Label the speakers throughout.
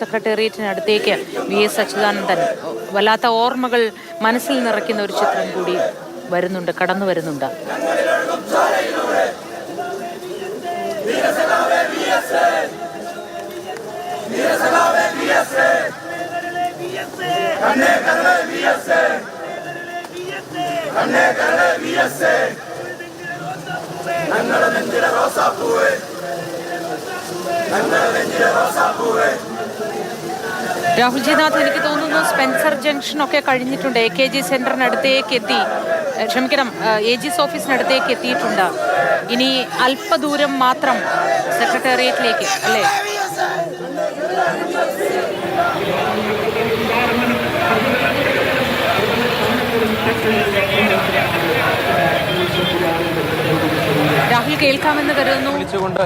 Speaker 1: സെക്രട്ടേറിയറ്റിനടുത്തേക്ക് V S Achuthanandan വല്ലാത്ത ഓർമ്മകൾ മനസ്സിൽ നിറയ്ക്കുന്ന ഒരു ചിത്രം കൂടി വരുന്നുണ്ട് കടന്നു വരുന്നുണ്ട്. രാഹുൽ ജിനാഥ് എനിക്ക് തോന്നുന്നു സ്പെൻസർ ജംഗ്ഷനൊക്കെ കഴിഞ്ഞിട്ടുണ്ട്. എ കെ ജി സെന്ററിനടുത്തേക്ക് എത്തി. ക്ഷമിക്കണം എ ജിസ് ഓഫീസിനടുത്തേക്ക് എത്തിയിട്ടുണ്ട്. ഇനി അല്പദൂരം മാത്രം സെക്രട്ടേറിയറ്റിലേക്ക് അല്ലേ? രാഹുൽ കേൾക്കാമെന്ന് കരുതുന്നു.
Speaker 2: വിളിച്ചുകൊണ്ട്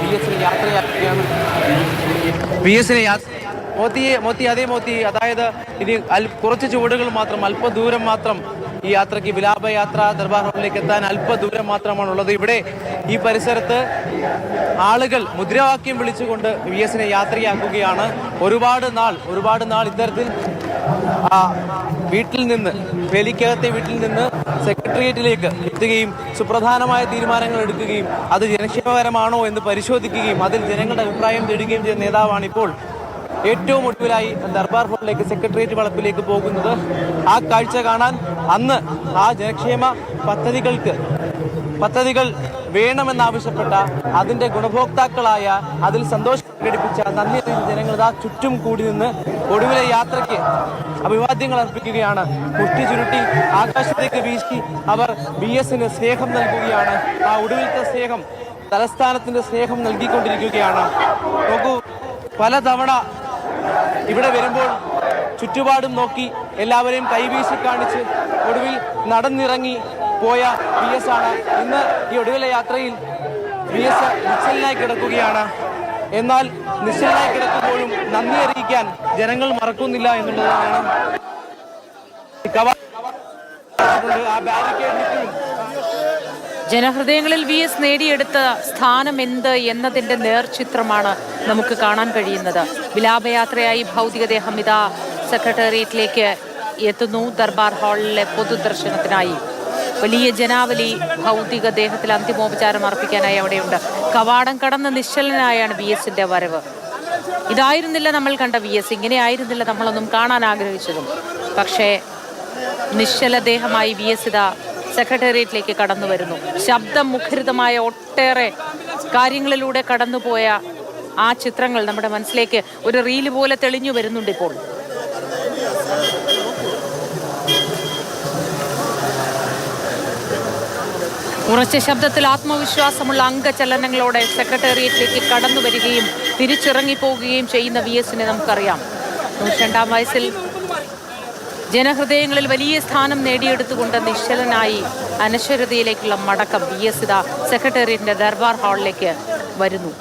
Speaker 2: പി എസിന് യാത്രയാക്കുകയാണ് പി എസിന് മോത്തിയെ മോത്തി അതേ മോത്തി. അതായത് ഇനി അൽ കുറച്ച് ചുവടുകൾ മാത്രം അല്പദൂരം മാത്രം ഈ യാത്രയ്ക്ക് വിലാപയാത്ര ദർബാർ ഹാളിലേക്ക് എത്താൻ അല്പദൂരം മാത്രമാണുള്ളത്. ഇവിടെ ഈ പരിസരത്ത് ആളുകൾ മുദ്രാവാക്യം വിളിച്ചുകൊണ്ട് വി എസിനെ യാത്രയാക്കുകയാണ്. ഒരുപാട് നാൾ ഒരുപാട് നാൾ ഇത്തരത്തിൽ വീട്ടിൽ നിന്ന് വേലിക്കകത്തെ വീട്ടിൽ നിന്ന് സെക്രട്ടേറിയറ്റിലേക്ക് എത്തുകയും സുപ്രധാനമായ തീരുമാനങ്ങൾ എടുക്കുകയും അത് ജനക്ഷേമകരമാണോ എന്ന് പരിശോധിക്കുകയും അതിൽ ജനങ്ങളുടെ അഭിപ്രായം തേടുകയും ചെയ്ത നേതാവാണ് ഇപ്പോൾ ഏറ്റവും ഒടുവിലായി ദർബാർ ഹോളിലേക്ക് സെക്രട്ടേറിയറ്റ് വളപ്പിലേക്ക് പോകുന്നത്. ആ കാഴ്ച കാണാൻ അന്ന് ആ ജനക്ഷേമ പദ്ധതികൾക്ക് പദ്ധതികൾ വേണമെന്നാവശ്യപ്പെട്ട അതിന്റെ ഗുണഭോക്താക്കളായ അതിൽ സന്തോഷം പ്രകടിപ്പിച്ച നന്ദി ജനങ്ങൾ ഇതാ ചുറ്റും കൂടി നിന്ന് ഒടുവിലെ യാത്രയ്ക്ക് അഭിവാദ്യങ്ങൾ അർപ്പിക്കുകയാണ്. മുഷ്ടി ചുരുട്ടി ആകാശത്തേക്ക് വീശി അവർ ബി എസിന് സ്നേഹം നൽകുകയാണ്. ആ ഒടുവിലത്തെ സ്നേഹം തലസ്ഥാനത്തിന്റെ സ്നേഹം നൽകിക്കൊണ്ടിരിക്കുകയാണ്. നോക്കൂ പലതവണ ഇവിടെ വരുമ്പോൾ ചുറ്റുപാടും നോക്കി എല്ലാവരെയും കൈവീശി കാണിച്ച് ഒടുവിൽ നടന്നിറങ്ങി പോയ വി എസ് ആണ്. ഇന്ന് ഈ ഒടുവിലെ യാത്രയിൽ വി എസ് നിശ്ചലനായി കിടക്കുകയാണ്. എന്നാൽ നിശ്ചലനായി കിടക്കുമ്പോഴും നന്ദി അറിയിക്കാൻ ജനങ്ങൾ മറക്കുന്നില്ല എന്നുള്ളതാണ്.
Speaker 1: ജനഹൃദയങ്ങളിൽ വി എസ് നേടിയെടുത്ത സ്ഥാനം എന്ത് എന്നതിന്റെ നേർചിത്രമാണ് നമുക്ക് കാണാൻ കഴിയുന്നത്. വിലാപയാത്രയായി ഭൗതികദേഹം ഇതാ സെക്രട്ടേറിയറ്റിലേക്ക് എത്തുന്നു. ദർബാർ ഹാളിലെ പൊതുദർശനത്തിനായി വലിയ ജനാവലി ഭൗതികദേഹത്തിൽ അന്തിമോപചാരം അർപ്പിക്കാനായി അവിടെയുണ്ട്. കവാടം കടന്ന് നിശ്ചലനായാണ് വി എസിന്റെ വരവ്. ഇതായിരുന്നില്ല നമ്മൾ കണ്ട വി എസ് ഇങ്ങനെ ആയിരുന്നില്ല നമ്മളൊന്നും കാണാൻ ആഗ്രഹിച്ചതും. പക്ഷേ നിശ്ചലദേഹമായി വി എസ് ഇതാ സെക്രട്ടേറിയറ്റിലേക്ക് കടന്നു വരുന്നു. ശബ്ദം മുഖരിതമായ ഒട്ടേറെ കാര്യങ്ങളിലൂടെ കടന്നുപോയ ആ ചിത്രങ്ങൾ നമ്മുടെ മനസ്സിലേക്ക് ഒരു റീൽ പോലെ തെളിഞ്ഞു വരുന്നുണ്ട് ഇപ്പോൾ. ഉറച്ച ശബ്ദത്തിൽ ആത്മവിശ്വാസമുള്ള അംഗചലനങ്ങളോടെ സെക്രട്ടേറിയറ്റിലേക്ക് കടന്നു വരികയും തിരിച്ചിറങ്ങിപ്പോവുകയും ചെയ്യുന്ന വി എസിനെ നമുക്കറിയാം. നൂറ്റണ്ടാം വയസ്സിൽ ജനഹൃദയങ്ങളിൽ വലിയ സ്ഥാനം നേടിയെടുത്തുകൊണ്ട് നിശ്ചലനായി അനശ്വരതയിലേക്കുള്ള മടക്കം വി എസ് ഇത സെക്രട്ടേറിയറ്റിന്റെ ദർബാർ ഹാളിലേക്ക് വരുന്നു.